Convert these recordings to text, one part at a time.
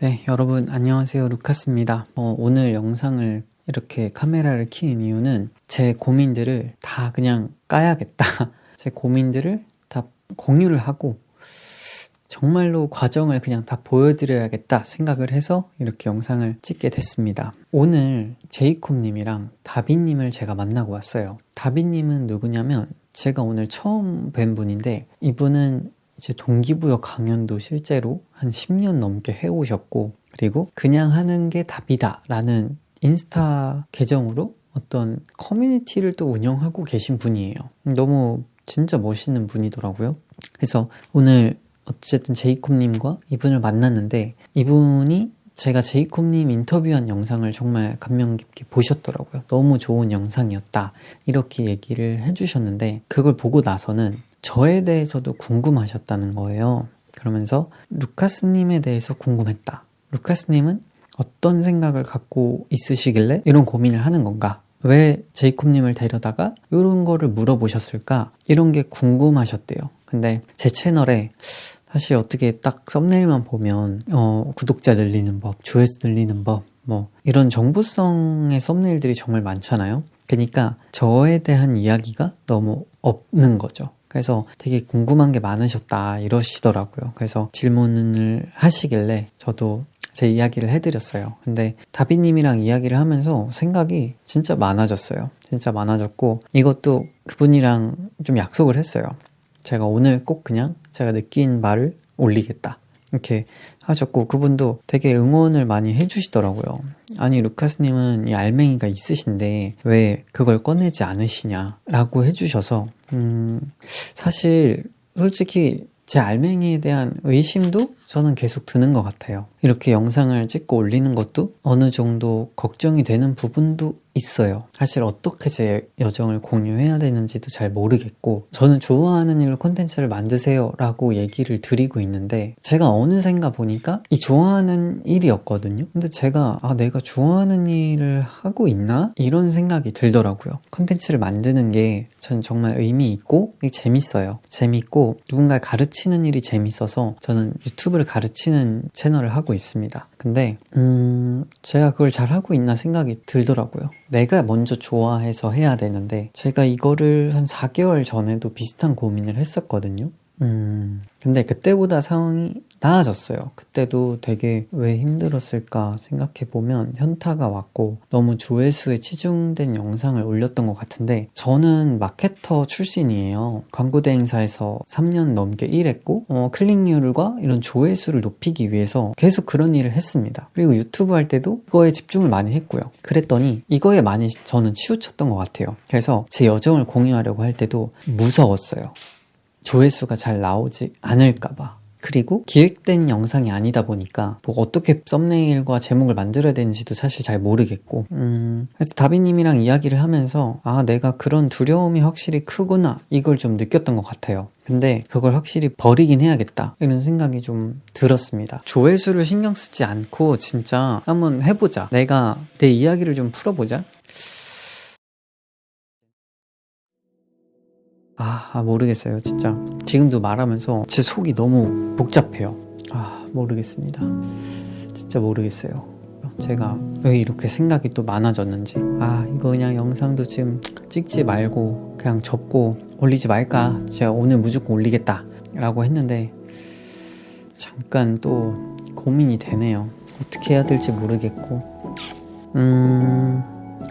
네, 여러분 안녕하세요. 루카스입니다. 어, 오늘 영상을 이렇게 카메라를 켜는 이유는 제 고민들을 다 그냥 까야겠다. 제 고민들을 다 공유를 하고 정말로 과정을 그냥 다 보여드려야겠다 생각을 해서 이렇게 영상을 찍게 됐습니다. 오늘 제이콥님이랑 다비님을 제가 만나고 왔어요. 다비님은 누구냐면 제가 오늘 처음 뵌 분인데 이분은 이제 동기부여 강연도 실제로 한 10년 넘게 해오셨고 그리고 그냥 하는 게 답이다 라는 인스타 계정으로 어떤 커뮤니티를 또 운영하고 계신 분이에요. 너무 진짜 멋있는 분이더라고요. 그래서 오늘 어쨌든 제이콥님과 이분을 만났는데 이분이 제가 제이콥님 인터뷰한 영상을 정말 감명 깊게 보셨더라고요. 너무 좋은 영상이었다. 이렇게 얘기를 해주셨는데 그걸 보고 나서는 저에 대해서도 궁금하셨다는 거예요. 그러면서 루카스님에 대해서 궁금했다. 루카스님은 어떤 생각을 갖고 있으시길래 이런 고민을 하는 건가? 왜 제이콥님을 데려다가 이런 거를 물어보셨을까? 이런 게 궁금하셨대요. 근데 제 채널에 사실 어떻게 딱 썸네일만 보면 어, 구독자 늘리는 법, 조회수 늘리는 법, 뭐 이런 정보성의 썸네일들이 정말 많잖아요. 그러니까 저에 대한 이야기가 너무 없는 거죠. 그래서 되게 궁금한 게 많으셨다 이러시더라고요. 그래서 질문을 하시길래 저도 제 이야기를 해드렸어요. 근데 다비님이랑 이야기를 하면서 생각이 진짜 많아졌어요. 진짜 많아졌고 이것도 그분이랑 좀 약속을 했어요. 제가 오늘 꼭 그냥 제가 느낀 말을 올리겠다. 이렇게 하셨고 그분도 되게 응원을 많이 해주시더라고요. 아니 루카스님은 이 알맹이가 있으신데 왜 그걸 꺼내지 않으시냐라고 해주셔서 음 사실 솔직히 제 알맹이에 대한 의심도 저는 계속 드는 것 같아요. 이렇게 영상을 찍고 올리는 것도 어느 정도 걱정이 되는 부분도 있어요. 사실 어떻게 제 여정을 공유해야 되는지도 잘 모르겠고, 저는 좋아하는 일로 콘텐츠를 만드세요 라고 얘기를 드리고 있는데, 제가 어느샌가 보니까 이 좋아하는 일이었거든요. 근데 제가, 아, 내가 좋아하는 일을 하고 있나? 이런 생각이 들더라고요. 콘텐츠를 만드는 게전 정말 의미 있고, 재밌어요. 재밌고, 누군가를 가르치는 일이 재밌어서 저는 유튜브 유튜브를 가르치는 채널을 하고 있습니다. 근데 음 제가 그걸 잘 하고 있나 생각이 들더라고요. 내가 먼저 좋아해서 해야 되는데 제가 이거를 한 4개월 전에도 비슷한 고민을 했었거든요. 음 근데 그때보다 상황이 나아졌어요. 그때도 되게 왜 힘들었을까 생각해보면 현타가 왔고 너무 조회수에 치중된 영상을 올렸던 것 같은데 저는 마케터 출신이에요. 광고 대행사에서 3년 넘게 일했고 어, 클릭률과 이런 조회수를 높이기 위해서 계속 그런 일을 했습니다. 그리고 유튜브 할 때도 이거에 집중을 많이 했고요. 그랬더니 이거에 많이 저는 치우쳤던 것 같아요. 그래서 제 여정을 공유하려고 할 때도 무서웠어요. 조회수가 잘 나오지 않을까봐. 그리고 기획된 영상이 아니다 보니까 뭐 어떻게 썸네일과 제목을 만들어야 되는지도 사실 잘 모르겠고. 음, 그래서 다비님이랑 이야기를 하면서 아 내가 그런 두려움이 확실히 크구나. 이걸 좀 느꼈던 것 같아요. 근데 그걸 확실히 버리긴 해야겠다. 이런 생각이 좀 들었습니다. 조회수를 신경 쓰지 않고 진짜 한번 해보자. 내가 내 이야기를 좀 풀어보자 아, 아, 모르겠어요. 진짜 지금도 말하면서 제 속이 너무 복잡해요. 아 모르겠습니다. 진짜 모르겠어요. 제가 왜 이렇게 생각이 또 많아졌는지. 아 이거 그냥 영상도 지금 찍지 말고 그냥 접고 올리지 말까? 제가 오늘 무조건 올리겠다 라고 했는데 잠깐 또 고민이 되네요. 어떻게 해야 될지 모르겠고. 음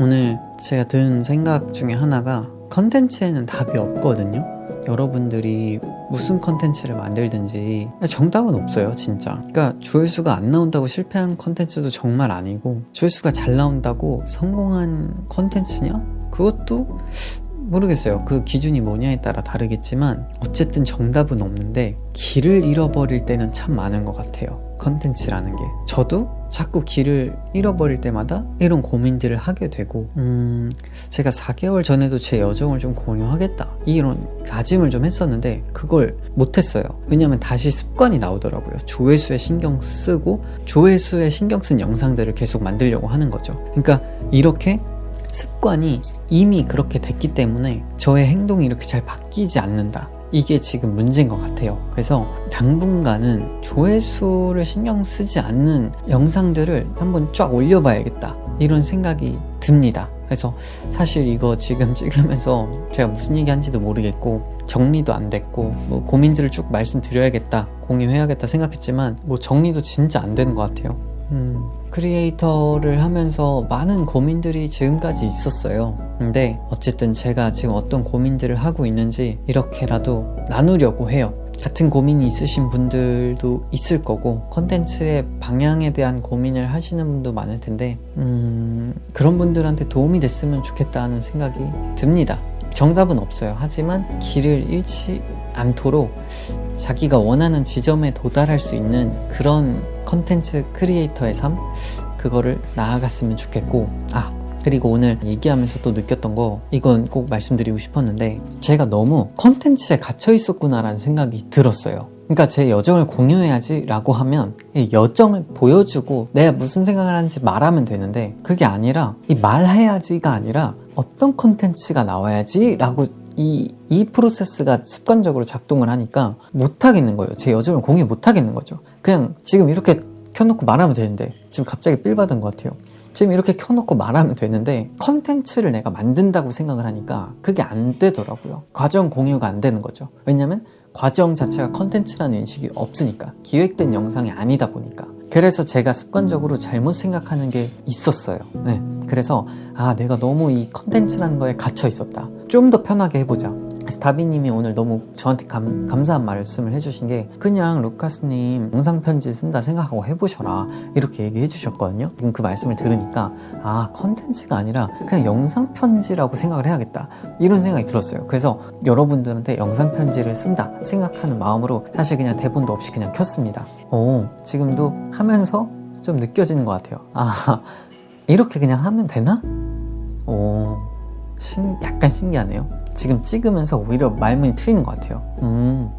오늘 제가 든 생각 중에 하나가 컨텐츠에는 답이 없거든요. 여러분들이 무슨 컨텐츠를 만들든지 정답은 없어요, 진짜. 그러니까 조회수가 안 나온다고 실패한 컨텐츠도 정말 아니고 조회수가 잘 나온다고 성공한 컨텐츠냐? 그것도 모르겠어요. 그 기준이 뭐냐에 따라 다르겠지만 어쨌든 정답은 없는데 길을 잃어버릴 때는 참 많은 것 같아요. 컨텐츠라는 게. 저도 자꾸 길을 잃어버릴 때마다 이런 고민들을 하게 되고 음 제가 4개월 전에도 제 여정을 좀 공유하겠다 이런 다짐을 좀 했었는데 그걸 못했어요. 왜냐면 다시 습관이 나오더라고요. 조회수에 신경 쓰고 조회수에 신경 쓴 영상들을 계속 만들려고 하는 거죠. 그러니까 이렇게 습관이 이미 그렇게 됐기 때문에 저의 행동이 이렇게 잘 바뀌지 않는다 이게 지금 문제인 것 같아요. 그래서 당분간은 조회수를 신경 쓰지 않는 영상들을 한번 쫙 올려봐야겠다. 이런 생각이 듭니다. 그래서 사실 이거 지금 찍으면서 제가 무슨 얘기 한지도 모르겠고 정리도 안 됐고 뭐 고민들을 쭉 말씀드려야겠다 공유해야겠다 생각했지만 뭐 정리도 진짜 안 되는 것 같아요. 음, 크리에이터를 하면서 많은 고민들이 지금까지 있었어요. 근데 어쨌든 제가 지금 어떤 고민들을 하고 있는지 이렇게라도 나누려고 해요. 같은 고민이 있으신 분들도 있을 거고 컨텐츠의 방향에 대한 고민을 하시는 분도 많을 텐데 음, 그런 분들한테 도움이 됐으면 좋겠다는 생각이 듭니다. 정답은 없어요. 하지만 길을 잃지 않도록 자기가 원하는 지점에 도달할 수 있는 그런 컨텐츠 크리에이터의 삶 그거를 나아갔으면 좋겠고 아 그리고 오늘 얘기하면서 또 느꼈던 거 이건 꼭 말씀드리고 싶었는데 제가 너무 컨텐츠에 갇혀 있었구나라는 생각이 들었어요. 그러니까 제 여정을 공유해야지 라고 하면 이 여정을 보여주고 내가 무슨 생각을 하는지 말하면 되는데 그게 아니라 이 말해야지가 아니라 어떤 컨텐츠가 나와야지 라고 이, 이 프로세스가 습관적으로 작동을 하니까 못하겠는 거예요. 제 여정을 공유 못하겠는 거죠. 그냥 지금 이렇게 켜놓고 말하면 되는데 지금 갑자기 삘 받은 것 같아요. 지금 이렇게 켜놓고 말하면 되는데 컨텐츠를 내가 만든다고 생각을 하니까 그게 안 되더라고요. 과정 공유가 안 되는 거죠. 왜냐면 과정 자체가 컨텐츠라는 인식이 없으니까 기획된 영상이 아니다 보니까 그래서 제가 습관적으로 잘못 생각하는 게 있었어요. 네. 그래서 아 내가 너무 이 컨텐츠라는 거에 갇혀 있었다. 좀 더 편하게 해보자. 다비님이 오늘 너무 저한테 감, 감사한 말씀을 해주신 게 그냥 루카스님 영상 편지 쓴다 생각하고 해보셔라 이렇게 얘기해 주셨거든요. 지금 그 말씀을 들으니까 아 컨텐츠가 아니라 그냥 영상 편지라고 생각을 해야겠다 이런 생각이 들었어요. 그래서 여러분들한테 영상 편지를 쓴다 생각하는 마음으로 사실 그냥 대본도 없이 그냥 켰습니다. 오 지금도 하면서 좀 느껴지는 것 같아요. 아 이렇게 그냥 하면 되나? 오 신, 약간 신기하네요. 지금 찍으면서 오히려 말문이 트이는 것 같아요. 음,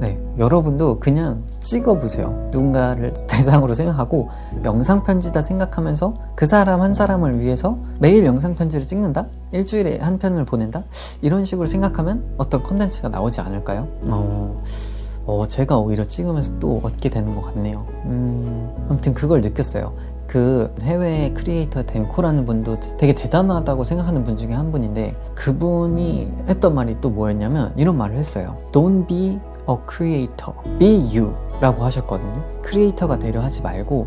네. 여러분도 그냥 찍어보세요. 누군가를 대상으로 생각하고 영상 편지다 생각하면서 그 사람 한 사람을 위해서 매일 영상 편지를 찍는다? 일주일에 한 편을 보낸다? 이런 식으로 생각하면 어떤 컨텐츠가 나오지 않을까요? 어, 어, 제가 오히려 찍으면서 또 얻게 되는 것 같네요. 음, 아무튼 그걸 느꼈어요. 그 해외 크리에이터 덴코라는 분도 되게 대단하다고 생각하는 분 중에 한 분인데 그분이 했던 말이 또 뭐였냐면 이런 말을 했어요. Don't be a creator, be you 라고 하셨거든요. 크리에이터가 되려 하지 말고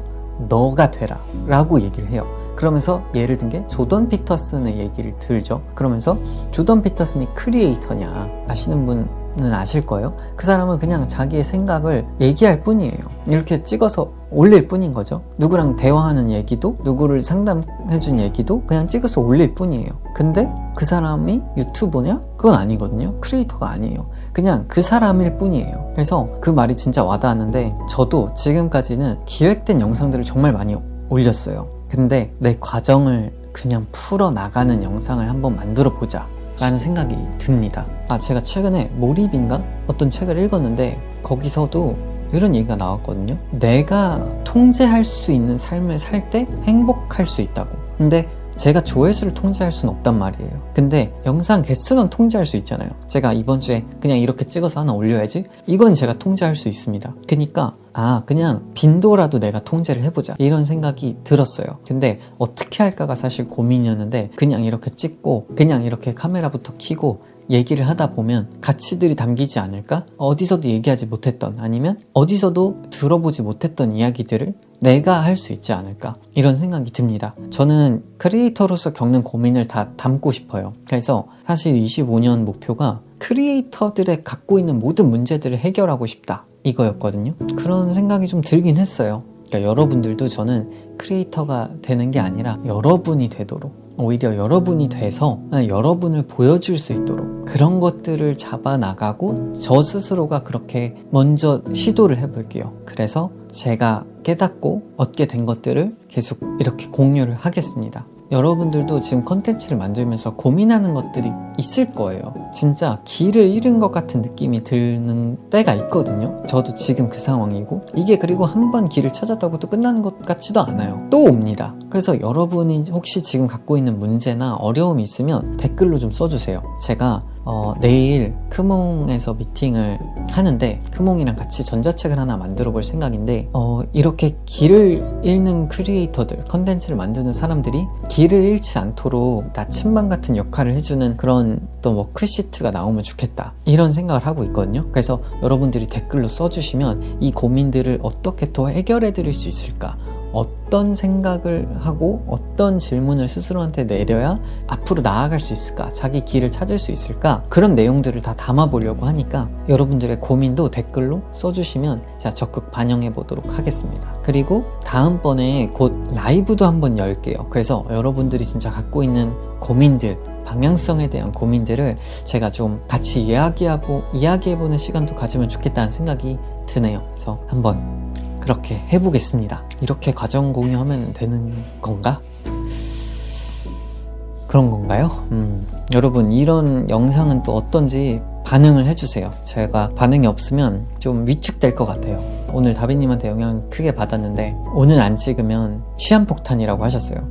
너가 되라 라고 얘기를 해요. 그러면서 예를 든 게 조던 피터슨의 얘기를 들죠. 그러면서 조던 피터슨이 크리에이터냐 아시는 분는 아실 거예요. 그 사람은 그냥 자기의 생각을 얘기할 뿐이에요. 이렇게 찍어서 올릴 뿐인 거죠. 누구랑 대화하는 얘기도, 누구를 상담해준 얘기도 그냥 찍어서 올릴 뿐이에요. 근데 그 사람이 유튜버냐? 그건 아니거든요. 크리에이터가 아니에요. 그냥 그 사람일 뿐이에요. 그래서 그 말이 진짜 와닿았는데 저도 지금까지는 기획된 영상들을 정말 많이 올렸어요. 근데 내 과정을 그냥 풀어 나가는 영상을 한번 만들어 보자. 라는 생각이 듭니다. 아, 제가 최근에 몰입인가? 어떤 책을 읽었는데 거기서도 이런 얘기가 나왔거든요. 내가 통제할 수 있는 삶을 살 때 행복할 수 있다고. 근데 제가 조회수를 통제할 수는 없단 말이에요. 근데 영상 개수는 통제할 수 있잖아요. 제가 이번 주에 그냥 이렇게 찍어서 하나 올려야지? 이건 제가 통제할 수 있습니다. 그니까, 아, 그냥 빈도라도 내가 통제를 해보자. 이런 생각이 들었어요. 근데 어떻게 할까가 사실 고민이었는데, 그냥 이렇게 찍고, 그냥 이렇게 카메라부터 켜고, 얘기를 하다 보면 가치들이 담기지 않을까? 어디서도 얘기하지 못했던 아니면 어디서도 들어보지 못했던 이야기들을 내가 할 수 있지 않을까? 이런 생각이 듭니다. 저는 크리에이터로서 겪는 고민을 다 담고 싶어요. 그래서 사실 25년 목표가 크리에이터들의 갖고 있는 모든 문제들을 해결하고 싶다. 이거였거든요. 그런 생각이 좀 들긴 했어요. 그러니까 여러분들도 저는 크리에이터가 되는 게 아니라 여러분이 되도록 오히려 여러분이 돼서 여러분을 보여줄 수 있도록 그런 것들을 잡아 나가고 저 스스로가 그렇게 먼저 시도를 해볼게요. 그래서 제가 깨닫고 얻게 된 것들을 계속 이렇게 공유를 하겠습니다. 여러분들도 지금 컨텐츠를 만들면서 고민하는 것들이 있을 거예요. 진짜 길을 잃은 것 같은 느낌이 드는 때가 있거든요. 저도 지금 그 상황이고 이게 그리고 한 번 길을 찾았다고 또 끝나는 것 같지도 않아요. 또 옵니다. 그래서 여러분이 혹시 지금 갖고 있는 문제나 어려움이 있으면 댓글로 좀 써주세요. 제가 어, 내일 크몽에서 미팅을 하는데 크몽이랑 같이 전자책을 하나 만들어 볼 생각인데 어, 이렇게 길을 읽는 크리에이터들 컨텐츠를 만드는 사람들이 길을 잃지 않도록 나침반 같은 역할을 해주는 그런 또 워크시트가 나오면 좋겠다. 이런 생각을 하고 있거든요. 그래서 여러분들이 댓글로 써주시면 이 고민들을 어떻게 더 해결해 드릴 수 있을까 어떤 생각을 하고 어떤 질문을 스스로한테 내려야 앞으로 나아갈 수 있을까? 자기 길을 찾을 수 있을까? 그런 내용들을 다 담아보려고 하니까 여러분들의 고민도 댓글로 써주시면 제가 적극 반영해 보도록 하겠습니다. 그리고 다음번에 곧 라이브도 한번 열게요. 그래서 여러분들이 진짜 갖고 있는 고민들, 방향성에 대한 고민들을 제가 좀 같이 이야기하고 이야기해보는 시간도 가지면 좋겠다는 생각이 드네요. 그래서 한번 그렇게 해보겠습니다. 이렇게 과정 공유하면 되는 건가? 그런 건가요? 음, 여러분, 이런 영상은 또 어떤지 반응을 해주세요. 제가 반응이 없으면 좀 위축될 것 같아요. 오늘 다비님한테 영향을 크게 받았는데, 오늘 안 찍으면 시한폭탄이라고 하셨어요.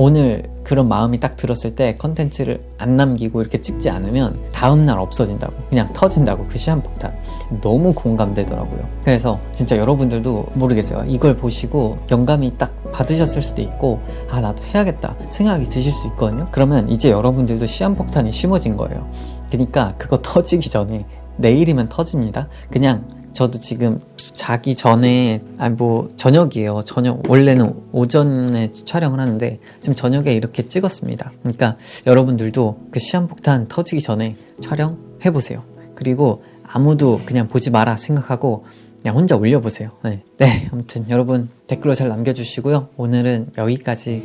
오늘 그런 마음이 딱 들었을 때 컨텐츠를 안 남기고 이렇게 찍지 않으면 다음날 없어진다고 그냥 터진다고 그 시한폭탄. 너무 공감되더라고요. 그래서 진짜 여러분들도 모르겠어요. 이걸 보시고 영감이 딱 받으셨을 수도 있고 아 나도 해야겠다 생각이 드실 수 있거든요. 그러면 이제 여러분들도 시한폭탄이 심어진 거예요. 그러니까 그거 터지기 전에 내일이면 터집니다. 그냥 저도 지금 자기 전에 아니 뭐 저녁이에요. 저녁 원래는 오전에 촬영을 하는데 지금 저녁에 이렇게 찍었습니다. 그러니까 여러분들도 그 시한폭탄 터지기 전에 촬영해 보세요. 그리고 아무도 그냥 보지 마라 생각하고 그냥 혼자 올려보세요. 네. 네, 아무튼 여러분 댓글로 잘 남겨주시고요. 오늘은 여기까지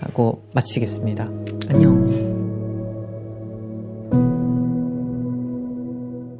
하고 마치겠습니다. 안녕.